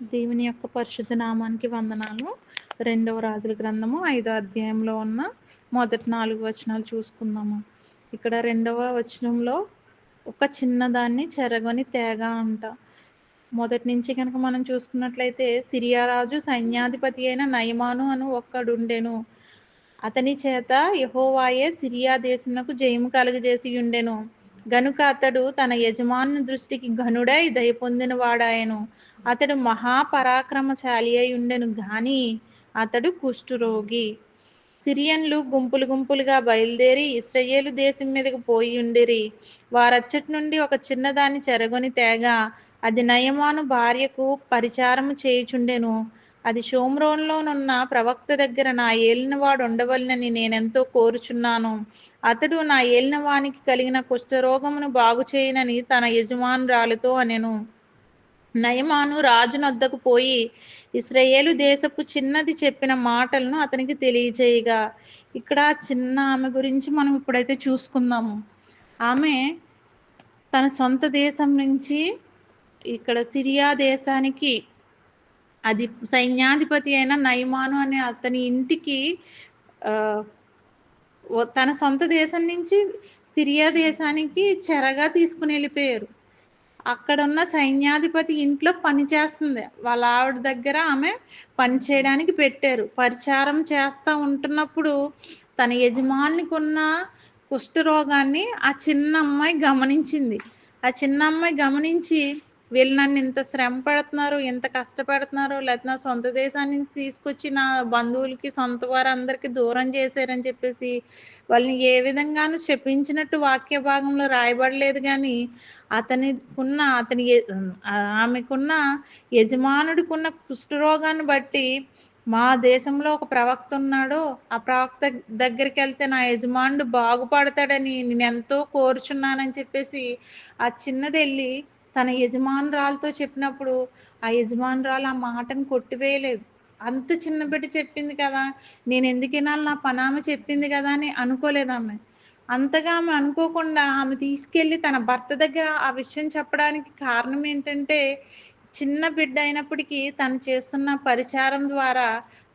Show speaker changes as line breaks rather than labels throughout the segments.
దేవుని యొక్క పరిశుద్ధ నామానికి వందనాలు. రెండవ రాజుల గ్రంథము ఐదో అధ్యాయంలో ఉన్న మొదటి నాలుగు వచనాలు చూసుకుందాము. ఇక్కడ రెండవ వచనంలో ఒక చిన్నదాన్ని చెరగని తేగ అంట. మొదటి నుంచి కనుక మనం చూసుకున్నట్లయితే సిరియా రాజు సైన్యాధిపతి అయిన నయమాను అను ఒక్కడుండెను. అతని చేత యహోవాయే సిరియా దేశమునకు జయము కలుగజేసి ఉండెను గనుక అతడు తన యజమాను దృష్టికి ఘనుడై దయ పొందిన వాడాయను అతడు మహాపరాక్రమశాలి అయి ఉండెను గాని అతడు కుష్ఠరోగి. సిరియన్లు గుంపులు గుంపులుగా బయలుదేరి ఇస్రయేలు దేశం మీదకు పోయి ఉండిరి. వారచ్చటి నుండి ఒక చిన్నదాన్ని చెరగొని తేగా అది నయమాను భార్యకు పరిచారము చేయుచుండెను. అది షోమ్రోన్లోనున్న ప్రవక్త దగ్గర నా ఏలినవాడు ఉండవలనని నేనెంతో కోరుచున్నాను. అతడు నా ఏలినవానికి కలిగిన కుష్ఠరోగమును బాగు చేయనని తన యజమానురాలతో అనెను. నయమాను రాజునొద్దకు పోయి ఇస్రాయేలు దేశపు చిన్నది చెప్పిన మాటలను అతనికి తెలియజేయగా ఇక్కడ చిన్న ఆమె గురించి మనం ఇప్పుడైతే చూసుకుందాము. ఆమె తన సొంత దేశం నుంచి ఇక్కడ సిరియా దేశానికి అది సైన్యాధిపతి అయిన నయమాను అనే అతని ఇంటికి తన సొంత దేశం నుంచి సిరియా దేశానికి చెరగా తీసుకుని వెళ్ళిపోయారు. అక్కడ ఉన్న సైన్యాధిపతి ఇంట్లో పని చేస్తుంది. వాళ్ళ ఆవిడ దగ్గర ఆమె పని చేయడానికి పెట్టారు. పరిచారం చేస్తూ ఉంటున్నప్పుడు తన యజమానికి ఉన్న కుష్ఠరోగాన్ని ఆ చిన్న అమ్మాయి గమనించింది. ఆ చిన్న అమ్మాయి గమనించి వీళ్ళు నన్ను ఇంత శ్రమ పెడుతున్నారు ఇంత కష్టపెడుతున్నారు లేకపోతే నా సొంత దేశాన్ని తీసుకొచ్చి నా బంధువులకి సొంత వారందరికీ దూరం చేశారని చెప్పేసి వాళ్ళని ఏ విధంగానూ చెప్పించినట్టు వాక్య భాగంలో రాయబడలేదు కానీ అతనికున్న అతని ఆమెకున్న యజమానుడికున్న కుష్ఠరోగాన్ని బట్టి మా దేశంలో ఒక ప్రవక్త ఉన్నాడు. ఆ ప్రవక్త దగ్గరికి వెళ్తే నా యజమానుడు బాగుపడతాడని నేను ఎంతో కోరుచున్నానని చెప్పేసి ఆ చిన్నది వెళ్ళి తన యజమానురాలతో చెప్పినప్పుడు ఆ యజమానురాలు ఆ మాటను కొట్టివేయలేదు. అంత చిన్న బిడ్డ చెప్పింది కదా నేను ఎందుకు వినాలి నా పనామ చెప్పింది కదా అని అనుకోలేదు ఆమె. అంతగా ఆమె అనుకోకుండా ఆమె తీసుకెళ్ళి తన భర్త దగ్గర ఆ విషయం చెప్పడానికి కారణం ఏంటంటే చిన్న బిడ్డ అయినప్పటికీ తను చేస్తున్న పరిచారం ద్వారా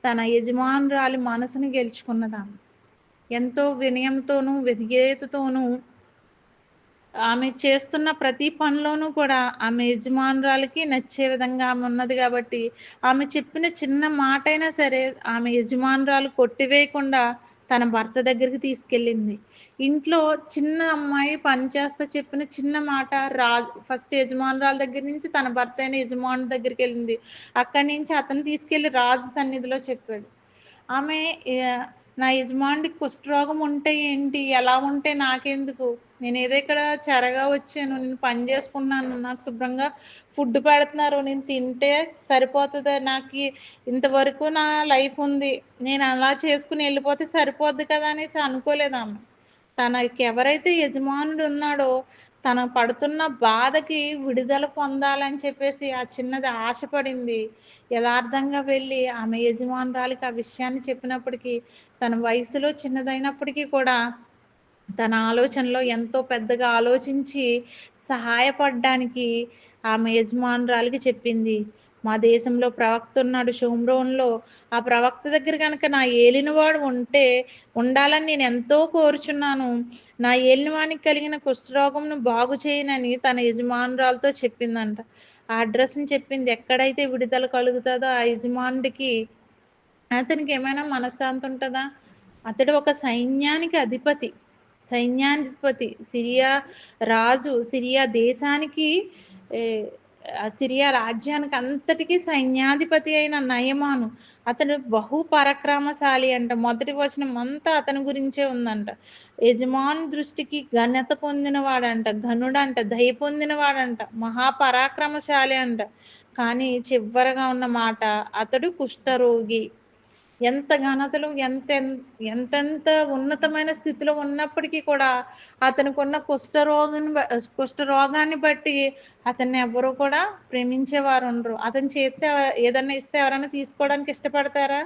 తన యజమానురాలి మనసును గెలుచుకున్నదామె ఎంతో వినయంతోనూ విధేయతతోనూ ఆమె చేస్తున్న ప్రతి పనిలోనూ కూడా ఆమె యజమానురాలకి నచ్చే విధంగా ఆమె ఉన్నది కాబట్టి ఆమె చెప్పిన చిన్న మాట అయినా సరే ఆమె యజమానురాలు కొట్టివేయకుండా తన భర్త దగ్గరికి తీసుకెళ్ళింది. ఇంట్లో చిన్న అమ్మాయి పని చేస్తా చెప్పిన చిన్న మాట రా ఫస్ట్ యజమానురాల దగ్గర నుంచి తన భర్త అయిన యజమాను దగ్గరికి వెళ్ళింది. అక్కడి నుంచి అతను తీసుకెళ్ళి రాజు సన్నిధిలో చెప్పాడు. ఆమె నా యజమానుడికి కుష్ఠరోగం ఉంటే ఏంటి? ఎలా ఉంటే నాకెందుకు? నేను ఏదో ఇక్కడ చెరగా వచ్చాను నేను పని చేసుకున్నాను నాకు శుభ్రంగా ఫుడ్ పెడుతున్నారు నేను తింటే సరిపోతుంది నాకు ఇంతవరకు నా లైఫ్ ఉంది నేను అలా చేసుకుని వెళ్ళిపోతే సరిపోద్ది కదా అనేసి అనుకోలేదు ఆమె. తనకి ఎవరైతే యజమానుడు ఉన్నాడో తన పడుతున్న బాధకి విడుదల పొందాలని చెప్పేసి ఆ చిన్నది ఆశపడింది. యథార్థంగా వెళ్ళి ఆమె యజమానురాలికి ఆ విషయాన్ని చెప్పినప్పటికీ తన వయసులో చిన్నదైనప్పటికీ కూడా తన ఆలోచనలో ఎంతో పెద్దగా ఆలోచించి సహాయపడడానికి ఆమె యజమానురాలికి చెప్పింది. మా దేశంలో ప్రవక్త ఉన్నాడు షోమ్రోన్లో. ఆ ప్రవక్త దగ్గర కనుక నా ఏలినవాడు ఉంటే ఉండాలని నేను ఎంతో కోరుచున్నాను. నా ఏలినవానికి కలిగిన కుష్ఠరోగంను బాగు చేయనని తన యజమానురాలతో చెప్పిందంట. ఆ అడ్రస్ని చెప్పింది. ఎక్కడైతే విడుదల కలుగుతుందో ఆ యజమానుడికి. అతనికి ఏమైనా మనశ్శాంతి ఉంటుందా? అతడు ఒక సైన్యానికి అధిపతి. సైన్యాధిపతి సిరియా రాజు సిరియా దేశానికి సిరియా రాజ్యానికి అంతటికీ సైన్యాధిపతి అయిన నయమాను. అతడు బహు పరాక్రమశాలి అంట. మొదటి వచనం అంతా అతని గురించే ఉందంట. యజమాను దృష్టికి ఘనత పొందినవాడంట. ఘనుడంట. దయ పొందినవాడంట. మహాపరాక్రమశాలి అంట. కానీ చివరగా ఉన్న మాట అతడు కుష్ఠరోగి. ఎంత ఘనతలు ఎంత ఎంతెంత ఉన్నతమైన స్థితిలో ఉన్నప్పటికీ కూడా అతనికి ఉన్న కుష్ఠరోగాన్ని కుష్ఠరోగాన్ని బట్టి అతన్ని ఎవరు కూడా ప్రేమించేవారు ఉండరు. అతను చేస్తే ఏదన్నా ఇస్తే ఎవరైనా తీసుకోవడానికి ఇష్టపడతారా?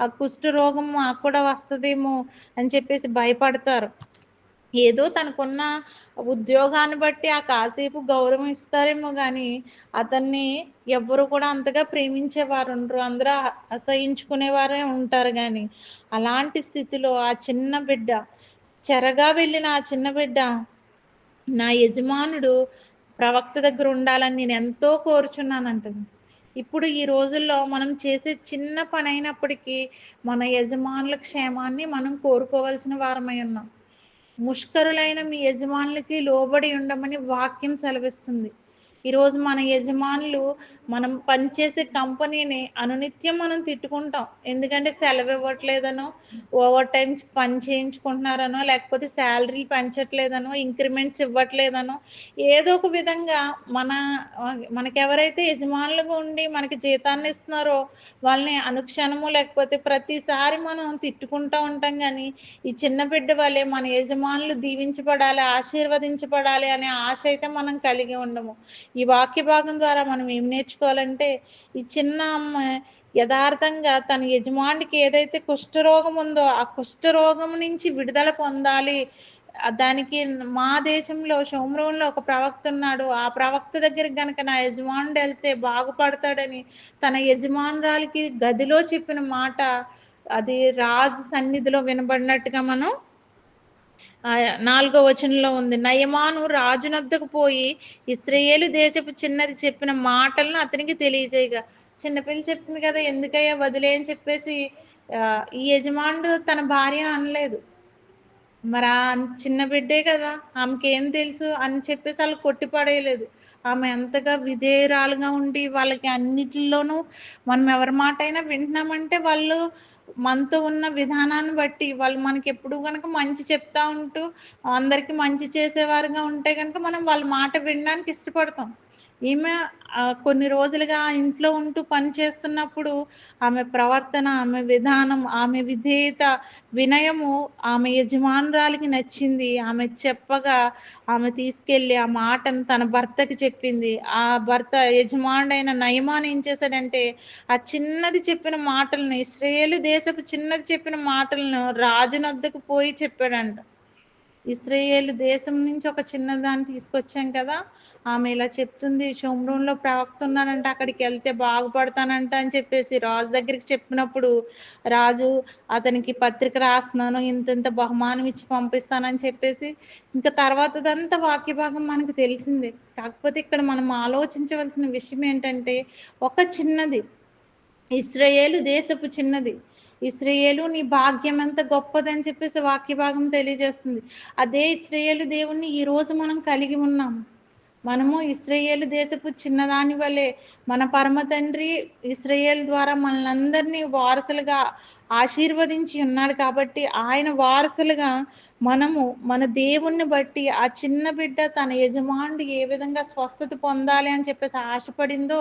ఆ కుష్ఠరోగం మాకు కూడా వస్తుందేమో అని చెప్పేసి భయపడతారు. ఏదో తనకున్న ఉద్యోగాన్ని బట్టి ఆ కాసేపు గౌరవం ఇస్తారేమో కానీ అతన్ని ఎవ్వరు కూడా అంతగా ప్రేమించేవారు ఉండరు. అందరూ అసహించుకునేవారే ఉంటారు కానీ అలాంటి స్థితిలో ఆ చిన్న బిడ్డ చెరగా వెళ్ళిన ఆ చిన్న బిడ్డ నా యజమానుడు ప్రవక్త దగ్గర ఉండాలని నేను ఎంతో కోరుచున్నానంటుంది. ఇప్పుడు ఈ రోజుల్లో మనం చేసే చిన్న పని అయినప్పటికీ మన యజమానుల క్షేమాన్ని మనం కోరుకోవాల్సిన వారమై ఉన్నాం. ముష్కరులైన మీ యజమానులకి లోబడి ఉండమని వాక్యం సెలవిస్తుంది. ఈరోజు మన యజమానులు మనం పనిచేసే కంపెనీని అనునిత్యం మనం తిట్టుకుంటాం. ఎందుకంటే సెలవు ఇవ్వట్లేదనో ఓవర్ టైం పని చేయించుకుంటున్నారనో లేకపోతే శాలరీ పెంచట్లేదనో ఇంక్రిమెంట్స్ ఇవ్వట్లేదనో ఏదో ఒక విధంగా మన మనకెవరైతే యజమానులుగా ఉండి మనకి జీతాన్ని ఇస్తున్నారో వాళ్ళని అనుక్షణము లేకపోతే ప్రతిసారి మనం తిట్టుకుంటూ ఉంటాం కానీ ఈ చిన్న బిడ్డ వాళ్ళే మన యజమానులు దీవించబడాలి ఆశీర్వదించబడాలి అనే ఆశ అయితే మనం కలిగి ఉండము. ఈ వాక్య భాగం ద్వారా మనం ఏం నేర్చుకోవాలంటే ఈ చిన్న అమ్మాయి యథార్థంగా తన యజమానికి ఏదైతే కుష్ఠరోగం ఉందో ఆ కుష్ఠరోగం నుంచి విడుదల పొందాలి. దానికి మా దేశంలో షోమ్రోన్లో ఒక ప్రవక్త ఉన్నాడు. ఆ ప్రవక్త దగ్గరికి గనక నా యజమానుడు వెళ్తే బాగుపడతాడని తన యజమానురాలికి గదిలో చెప్పిన మాట అది రాజు సన్నిధిలో వినబడినట్టుగా మనం నాలుగో వచనంలో ఉంది నయమాను రాజునద్దకు పోయి ఇస్రయేలు దేశపు చిన్నది చెప్పిన మాటలను అతనికి తెలియజేయగా. చిన్నపిల్ల చెప్పింది కదా ఎందుకయ్యా వదిలే అని చెప్పేసి ఈ యజమానుడు తన భార్యను అనలేదు. మరి ఆ చిన్న బిడ్డే కదా ఆమెకి ఏం తెలుసు? అని చెప్పేసి వాళ్ళు కొట్టిపడేయలేదు ఆమె ఎంతగా విధేయురాలుగా ఉండి వాళ్ళకి అన్నిటిలోనూ మనం ఎవరి మాట అయినా వింటున్నామంటే వాళ్ళు మనతో ఉన్న విధానాన్ని బట్టి వాళ్ళు మనకి ఎప్పుడు కనుక మంచి చెప్తా ఉంటూ అందరికీ మంచి చేసేవారుగా ఉంటే కనుక మనం వాళ్ళ మాట వినడానికి ఇష్టపడతాం. ఈమె కొన్ని రోజులుగా ఇంట్లో ఉంటూ పని చేస్తున్నప్పుడు ఆమె ప్రవర్తన ఆమె విధానం ఆమె విధేయత వినయము ఆమె యజమానురాలికి నచ్చింది. ఆమె చెప్పగా ఆమె తీసుకెళ్ళి ఆ మాటను తన భర్తకి చెప్పింది. ఆ భర్త యజమానుడైన నయమాన్ ఏం చేశాడంటే ఆ చిన్నది చెప్పిన మాటలను ఇస్రాయేలు దేశపు చిన్నది చెప్పిన మాటలను రాజునద్దకు పోయి చెప్పాడంట. ఇస్రాయేల్ దేశం నుంచి ఒక చిన్నదాన్ని తీసుకొచ్చాం కదా. ఆమె ఇలా చెప్తుంది షోమ్రూన్లో ప్రవక్త ఉన్నానంట అక్కడికి వెళ్తే బాగుపడతానంట అని చెప్పేసి రాజు దగ్గరికి చెప్పినప్పుడు రాజు అతనికి పత్రిక రాస్తున్నాను ఇంత ఇంత బహుమానం ఇచ్చి పంపిస్తానని చెప్పేసి ఇంకా తర్వాతదంతా వాక్య భాగం మనకు తెలిసిందే. కాకపోతే ఇక్కడ మనం ఆలోచించవలసిన విషయం ఏంటంటే ఒక చిన్నది ఇస్రాయేలు దేశపు చిన్నది ఇస్రయేలు నీ భాగ్యం ఎంత గొప్పదని చెప్పేసి వాక్య భాగం తెలియజేస్తుంది. అదే ఇస్రయేలు దేవుణ్ణి ఈ రోజు మనం కలిగి ఉన్నాం. మనము ఇస్రయేలు దేశపు చిన్నదాని వలె మన పరమ తండ్రి ఇస్రయేల్ ద్వారా మనలందరినీ వారసులుగా ఆశీర్వదించి ఉన్నాడు కాబట్టి ఆయన వారసులుగా మనము మన దేవుణ్ణి బట్టి ఆ చిన్న బిడ్డ తన యజమానుడు ఏ విధంగా స్వస్థత పొందాలి అని చెప్పేసి ఆశపడిందో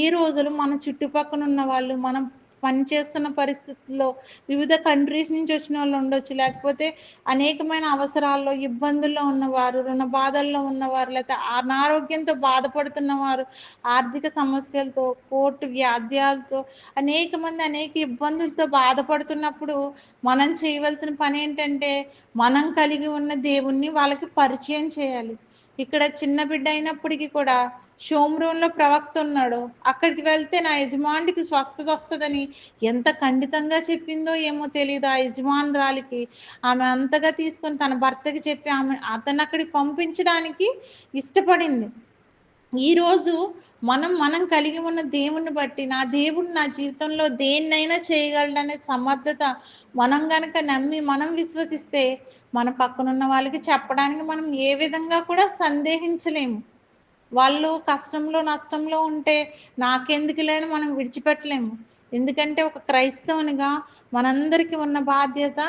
ఈ రోజులు మన చుట్టుపక్కల ఉన్న వాళ్ళు మనం పనిచేస్తున్న పరిస్థితుల్లో వివిధ కంట్రీస్ నుంచి వచ్చిన వాళ్ళు ఉండొచ్చు. లేకపోతే అనేకమైన అవసరాల్లో ఇబ్బందుల్లో ఉన్నవారు రుణ బాధల్లో ఉన్నవారు లేకపోతే అనారోగ్యంతో బాధపడుతున్నవారు ఆర్థిక సమస్యలతో కోర్టు వ్యాధ్యాలతో అనేక మంది అనేక ఇబ్బందులతో బాధపడుతున్నప్పుడు మనం చేయవలసిన పని ఏంటంటే మనం కలిగి ఉన్న దేవుణ్ణి వాళ్ళకి పరిచయం చేయాలి. ఇక్కడ చిన్న బిడ్డ అయినప్పటికీ కూడా షోమ్రూన్లో ప్రవక్త ఉన్నాడు. అక్కడికి వెళ్తే నా యజమానుడికి స్వస్థత వస్తుందని ఎంత ఖండితంగా చెప్పిందో ఏమో తెలియదు ఆ యజమానురాలికి ఆమె అంతగా తీసుకొని తన భర్తకి చెప్పి ఆమె అతను అక్కడికి పంపించడానికి ఇష్టపడింది. ఈరోజు మనం మనం కలిగి ఉన్న దేవుణ్ణి బట్టి నా దేవుడు నా జీవితంలో దేన్నైనా చేయగలడనే సమర్థత మనం గనక నమ్మి మనం విశ్వసిస్తే మన పక్కనున్న వాళ్ళకి చెప్పడానికి మనం ఏ విధంగా కూడా సందేహించలేము. వాళ్ళు కష్టంలో నష్టంలో ఉంటే నాకెందుకు లేని మనం విడిచిపెట్టలేము. ఎందుకంటే ఒక క్రైస్తవునిగా మనందరికీ ఉన్న బాధ్యత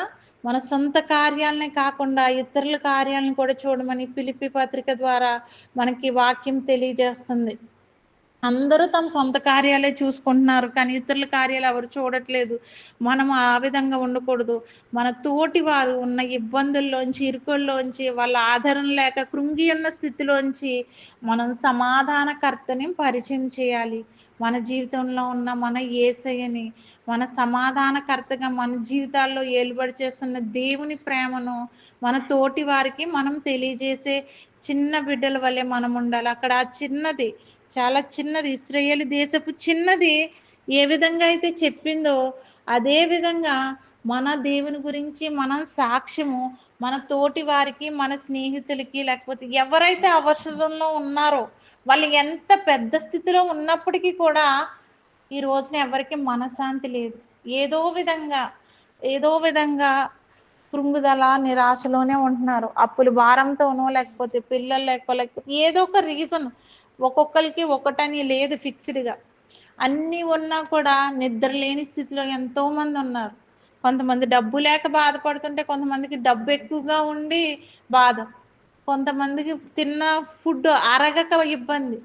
మన సొంత కార్యాలనే కాకుండా ఇతరుల కార్యాలను కూడా చూడమని పిలిపి పత్రిక ద్వారా మనకి వాక్యం తెలియజేస్తుంది. అందరూ తమ సొంత కార్యాలే చూసుకుంటున్నారు కానీ ఇతరుల కార్యాలు ఎవరు చూడట్లేదు. మనం ఆ విధంగా ఉండకూడదు. మన తోటి వారు ఉన్న ఇబ్బందుల్లోంచి ఇరుకుల్లోంచి వాళ్ళ ఆధారం లేక కృంగి ఉన్న స్థితిలోంచి మనం సమాధానకర్తని పరిచయం చేయాలి. మన జీవితంలో ఉన్న మన ఏసయ్యని మన సమాధానకర్తగా మన జీవితాల్లో ఏలుబడి చేస్తున్న దేవుని ప్రేమను మన తోటి వారికి మనం తెలియజేసే చిన్న బిడ్డల వల్లే మనం ఉండాలి. అక్కడ ఆ చిన్నది చాలా చిన్నది. ఇస్రాయేల్ దేశపు చిన్నది. ఏ విధంగా అయితే చెప్పిందో అదే విధంగా మన దేవుని గురించి మనం సాక్ష్యము మన తోటి వారికి మన స్నేహితులకి లేకపోతే ఎవరైతే అవసరంలో ఉన్నారో వాళ్ళు ఎంత పెద్ద స్థితిలో ఉన్నప్పటికీ కూడా ఈ రోజున ఎవరికి మనశాంతి లేదు. ఏదో విధంగా ఏదో విధంగా కృంగుదల నిరాశలోనే ఉంటున్నారు. అప్పులు భారంతోనో లేకపోతే పిల్లలు లేక లేకపోతే ఏదో ఒక రీజన్. ఒక్కొక్కరికి ఒకటని లేదు ఫిక్స్డ్గా అన్నీ ఉన్నా కూడా నిద్ర లేని స్థితిలో ఎంతోమంది ఉన్నారు. కొంతమంది డబ్బు లేక బాధపడుతుంటే కొంతమందికి డబ్బు ఎక్కువగా ఉండి బాధ. కొంతమందికి తిన్న ఫుడ్ అరగక ఇబ్బంది.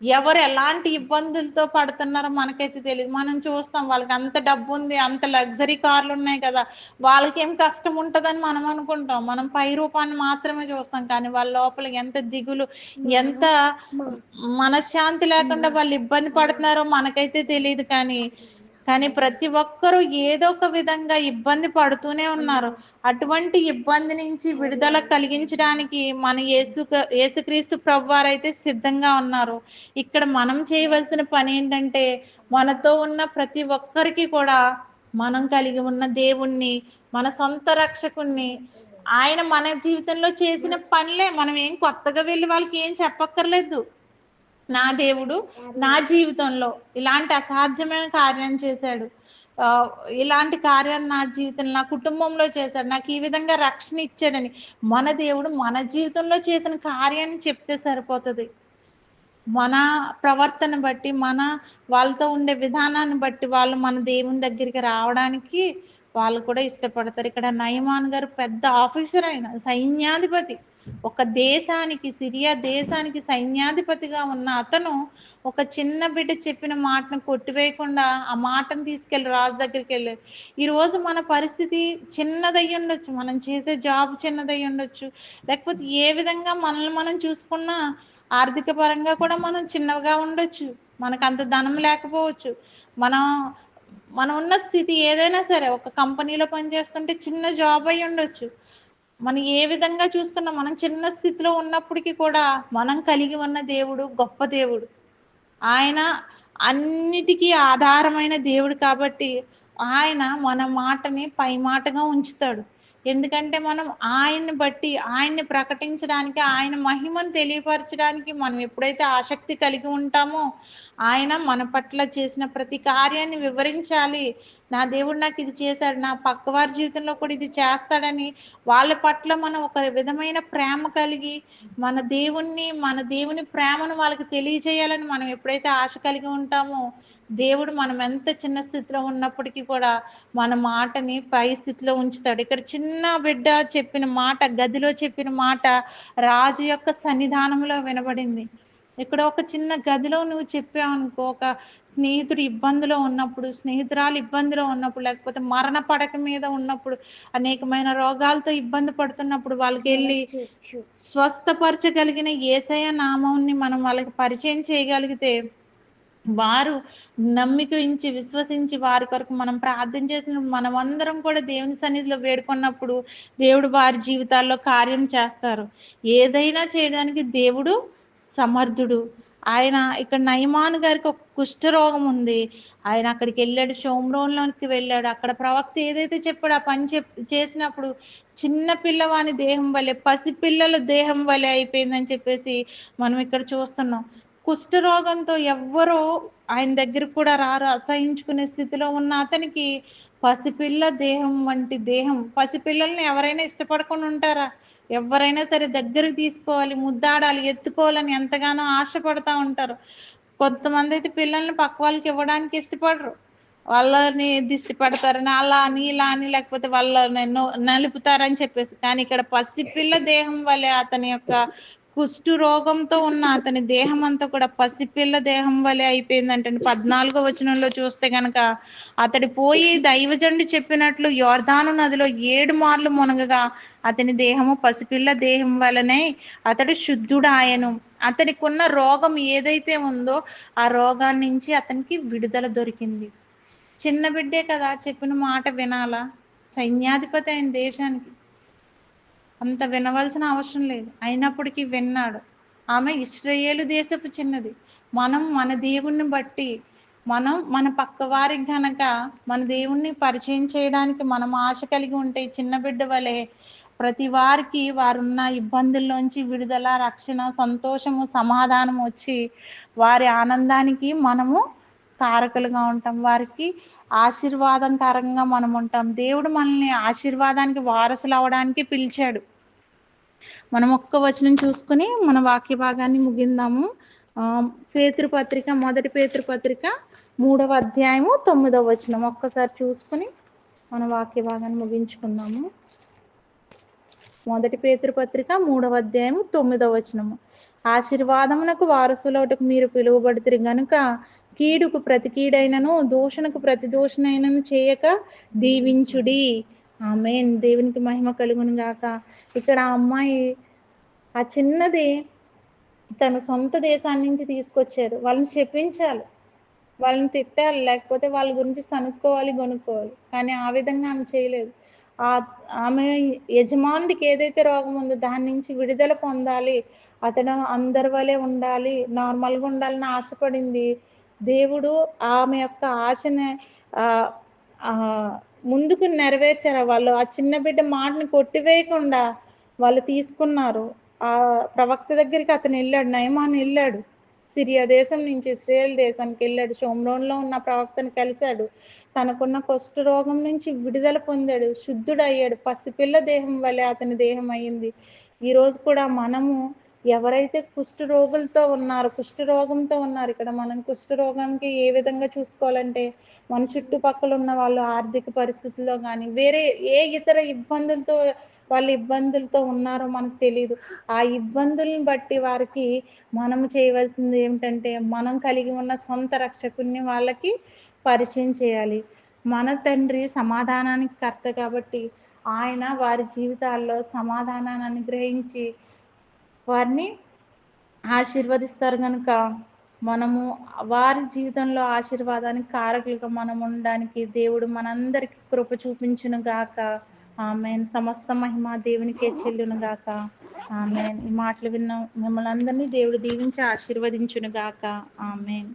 ఎవరు ఎలాంటి ఇబ్బందులతో పడుతున్నారో మనకైతే తెలియదు మనం చూస్తాం వాళ్ళకి అంత డబ్బు ఉంది అంత లగ్జరీ కార్లు ఉన్నాయి కదా. వాళ్ళకి కష్టం ఉంటుందని మనం అనుకుంటాం. మనం పై రూపాన్ని మాత్రమే చూస్తాం. కానీ వాళ్ళ లోపల ఎంత దిగులు ఎంత మనశ్శాంతి లేకుండా వాళ్ళు ఇబ్బంది పడుతున్నారో మనకైతే తెలియదు కానీ కానీ ప్రతి ఒక్కరూ ఏదో ఒక విధంగా ఇబ్బంది పడుతూనే ఉన్నారు. అటువంటి ఇబ్బంది నుంచి విడుదల కలిగించడానికి మన యేసు యేసుక్రీస్తు ప్రభువారైతే సిద్ధంగా ఉన్నారు. ఇక్కడ మనం చేయవలసిన పని ఏంటంటే మనతో ఉన్న ప్రతి ఒక్కరికి కూడా మనం కలిగి ఉన్న దేవుణ్ణి మన సొంత రక్షకుణ్ణి ఆయన మన జీవితంలో చేసిన పనులే. మనం ఏం కొత్తగా వెళ్ళి వాళ్ళకి ఏం చెప్పక్కర్లేదు. నా దేవుడు నా జీవితంలో ఇలాంటి అసాధ్యమైన కార్యం చేశాడు. ఆ, ఇలాంటి కార్యాన్ని నా జీవితంలో నా కుటుంబంలో చేశాడు. నాకు ఈ విధంగా రక్షణ ఇచ్చాడని మన దేవుడు మన జీవితంలో చేసిన కార్యాన్ని చెప్తే సరిపోతుంది. మన ప్రవర్తన బట్టి మన వాళ్ళతో ఉండే విధానాన్ని బట్టి వాళ్ళు మన దేవుని దగ్గరికి రావడానికి వాళ్ళు కూడా ఇష్టపడతారు. ఇక్కడ నయమాన్ గారు పెద్ద ఆఫీసర్ అయిన సైన్యాధిపతి. ఒక దేశానికి సిరియా దేశానికి సైన్యాధిపతిగా ఉన్న అతను ఒక చిన్న బిడ్డ చెప్పిన మాటను కొట్టివేయకుండా ఆ మాటను తీసుకెళ్ళి రాజు దగ్గరికి వెళ్ళారు ఈరోజు మన పరిస్థితి చిన్నదై ఉండొచ్చు మనం చేసే జాబ్ చిన్నదై ఉండొచ్చు. లేకపోతే ఏ విధంగా మనల్ని మనం చూసుకున్నా ఆర్థిక పరంగా కూడా మనం చిన్నగా ఉండొచ్చు. మనకు అంత ధనం లేకపోవచ్చు. మనం మనం ఉన్న స్థితి ఏదైనా సరే ఒక కంపెనీలో పనిచేస్తుంటే చిన్న జాబ్ అయి ఉండొచ్చు. మనం ఏ విధంగా చూసుకున్నా మనం చిన్న స్థితిలో ఉన్నప్పటికీ కూడా మనం కలిగి ఉన్న దేవుడు గొప్ప దేవుడు. ఆయన అన్నిటికీ ఆధారమైన దేవుడు కాబట్టి ఆయన మన మాటని పై మాటగా ఉంచుతాడు. ఎందుకంటే మనం ఆయన్ని బట్టి ఆయన్ని ప్రకటించడానికి ఆయన మహిమను తెలియపరచడానికి మనం ఎప్పుడైతే ఆసక్తి కలిగి ఉంటామో ఆయన మన పట్ల చేసిన ప్రతి కార్యాన్ని వివరించాలి. నా దేవుడు నాకు ఇది చేశాడు నా పక్కవారి జీవితంలో కూడా ఇది చేస్తాడని వాళ్ళ పట్ల మనం ఒక విధమైన ప్రేమ కలిగి మన దేవుణ్ణి మన దేవుని ప్రేమను వాళ్ళకి తెలియజేయాలని మనం ఎప్పుడైతే ఆశ కలిగి ఉంటామో దేవుడు మనం ఎంత చిన్న స్థితిలో ఉన్నప్పటికీ కూడా మన మాటని పై స్థితిలో ఉంచుతాడు. ఇక్కడ చిన్న బిడ్డ చెప్పిన మాట గదిలో చెప్పిన మాట రాజు యొక్క సన్నిధానంలో వినబడింది. ఇక్కడ ఒక చిన్న గదిలో నువ్వు చెప్పావు అనుకో ఒక స్నేహితుడు ఇబ్బందిలో ఉన్నప్పుడు స్నేహితురాలు ఇబ్బందిలో ఉన్నప్పుడు లేకపోతే మరణ పడక మీద ఉన్నప్పుడు అనేకమైన రోగాలతో ఇబ్బంది పడుతున్నప్పుడు వాళ్ళకి వెళ్ళి స్వస్థపరచగలిగిన ఏసయ నామంని మనం వాళ్ళకి పరిచయం చేయగలిగితే వారు నమ్మికించి విశ్వసించి వారి కొరకు మనం ప్రార్థన చేసినప్పుడు మనం అందరం కూడా దేవుని సన్నిధిలో వేడుకున్నప్పుడు దేవుడు వారి జీవితాల్లో కార్యం చేస్తారు. ఏదైనా చేయడానికి దేవుడు సమర్థుడు. ఆయన ఇక్కడ నయమాన్ గారికి ఒక కుష్ఠరోగం ఉంది. ఆయన అక్కడికి వెళ్ళాడు షోమ్రోన్లోకి వెళ్ళాడు. అక్కడ ప్రవక్త ఏదైతే చెప్పాడు ఆ పని చెప్ చేసినప్పుడు చిన్న పిల్లవాని దేహం వలె పసిపిల్లల దేహం వలె అయిపోయిందని చెప్పేసి మనం ఇక్కడ చూస్తున్నాం. కుష్ఠరోగంతో ఎవ్వరూ ఆయన దగ్గరకు కూడా రారు. అసహించుకునే స్థితిలో ఉన్న అతనికి పసిపిల్ల దేహం వంటి దేహం. పసిపిల్లల్ని ఎవరైనా ఇష్టపడకుండా ఉంటారా? ఎవరైనా సరే దగ్గరికి తీసుకోవాలి ముద్దాడాలి ఎత్తుకోవాలని ఎంతగానో ఆశపడతా ఉంటారు. కొంతమంది అయితే పిల్లల్ని పక్క వాళ్ళకి ఇవ్వడానికి ఇష్టపడరు. వాళ్ళని దిష్టి పెడతారని అలా అని ఇలా అని లేకపోతే వాళ్ళని నలుపుతారని చెప్పేసి. కానీ ఇక్కడ పసిపిల్ల దేహం వల్లే అతని యొక్క కుష్టు రోగంతో ఉన్న అతని దేహం అంతా కూడా పసిపిల్ల దేహం వలె అయిపోయిందంటే పద్నాలుగో వచనంలో చూస్తే గనక అతడు పోయి దైవజండి చెప్పినట్లు యోర్ధాను నదిలో ఏడు మార్లు మునగగా అతని దేహము పసిపిల్ల దేహం వలనే అతడు శుద్ధుడాయను. అతడికి ఉన్న రోగం ఏదైతే ఉందో ఆ రోగాన్ని నుంచి అతనికి విడుదల దొరికింది. చిన్న బిడ్డే కదా చెప్పిన మాట వినాలా? సైన్యాధిపతి అయిన దేశానికి అంత వినవలసిన అవసరం లేదు. అయినప్పటికీ విన్నాడు. ఆమె ఇస్రయేలు దేశపు చిన్నది. మనం మన దేవుణ్ణి బట్టి మనం మన పక్క వారికి గనక మన దేవుణ్ణి పరిచయం చేయడానికి మనం ఆశ కలిగి ఉంటే చిన్న బిడ్డ వలె ప్రతి వారికి వారున్న ఇబ్బందుల్లోంచి విడుదల రక్షణ సంతోషము సమాధానం వచ్చి వారి ఆనందానికి మనము కారకులుగా ఉంటాం. వారికి ఆశీర్వాదం ఆశీర్వాదంకరంగా మనం ఉంటాం. దేవుడు మనల్ని ఆశీర్వాదానికి వారసులు అవడానికి పిలిచాడు. మనం ఒక్క వచనం చూసుకుని మన వాక్య భాగాన్ని ముగిందాము. పేతృపత్రిక మొదటి పేతృపత్రిక మూడవ అధ్యాయము తొమ్మిదవ వచనం. ఒక్కసారి చూసుకుని మన వాక్య భాగాన్ని ముగించుకుందాము. మొదటి పేతృపత్రిక మూడవ అధ్యాయము తొమ్మిదవ వచనము. ఆశీర్వాదమునకు వారసులోటకు మీరు పిలువబడుతురు గనుక కీడుకు ప్రతి కీడైనను దూషణకు ప్రతి దూషణైనను చేయక దీవించుడి. ఆమెన్. దేవునికి మహిమ కలుగును గాక. ఇక్కడ ఆ అమ్మాయి ఆ చిన్నది తన సొంత దేశాన్ని నుంచి తీసుకొచ్చారు. వాళ్ళని చెప్పించాలి వాళ్ళని తిట్టాలి. లేకపోతే వాళ్ళ గురించి సనుక్కోవాలి కొనుక్కోవాలి కానీ ఆ విధంగా ఆమె చేయలేదు. ఆ ఆమె యజమానుడికి ఏదైతే రోగం ఉందో దాని నుంచి విడుదల పొందాలి. అతను అందరి వలె ఉండాలి. నార్మల్గా ఉండాలని ఆశపడింది. దేవుడు ఆమె యొక్క ఆశని ముందుకు నెరవేర్చారు. వాళ్ళు ఆ చిన్న బిడ్డ మాటను కొట్టివేయకుండా వాళ్ళు తీసుకున్నారు. ఆ ప్రవక్త దగ్గరికి అతను వెళ్ళాడు నయమాన్ వెళ్ళాడు. సిరియా దేశం నుంచి ఇస్రాయేల్ దేశానికి వెళ్ళాడు. షోమ్రోన్లో ఉన్న ప్రవక్తను కలిశాడు. తనకున్న కుష్ఠ రోగం నుంచి విడుదల పొందాడు. శుద్ధుడయ్యాడు. పసిపిల్ల దేహం వలె అతని దేహం అయింది. ఈరోజు కూడా మనము ఎవరైతే కుష్ఠ రోగులతో ఉన్నారు కుష్ఠ రోగంతో ఉన్నారు ఇక్కడ మనం కుష్ఠ రోగానికి ఏ విధంగా చూసుకోవాలంటే మన చుట్టుపక్కల ఉన్న వాళ్ళు ఆర్థిక పరిస్థితుల్లో కానీ వేరే ఏ ఇతర ఇబ్బందులతో వాళ్ళు ఇబ్బందులతో ఉన్నారో మనకు తెలియదు ఆ ఇబ్బందులను బట్టి వారికి మనం చేయవలసింది ఏమిటంటే మనం కలిగి ఉన్న సొంత రక్షకుని వాళ్ళకి పరిచయం చేయాలి. మన తండ్రి సమాధానానికి కర్త కాబట్టి ఆయన వారి జీవితాల్లో సమాధానాన్ని అనుగ్రహించి వారిని ఆశీర్వదిస్తారు కనుక మనము వారి జీవితంలో ఆశీర్వాదానికి కారకులుగా మనం ఉండడానికి దేవుడు మనందరికి కృప చూపించును గాక. ఆమెన్. సమస్త మహిమ దేవునికే చెల్లును గాక. ఆమెన్. ఈ మాటలు విన్న మిమ్మల్ని అందరినీ దేవుడు దీవించి ఆశీర్వదించును గాక. ఆమెన్.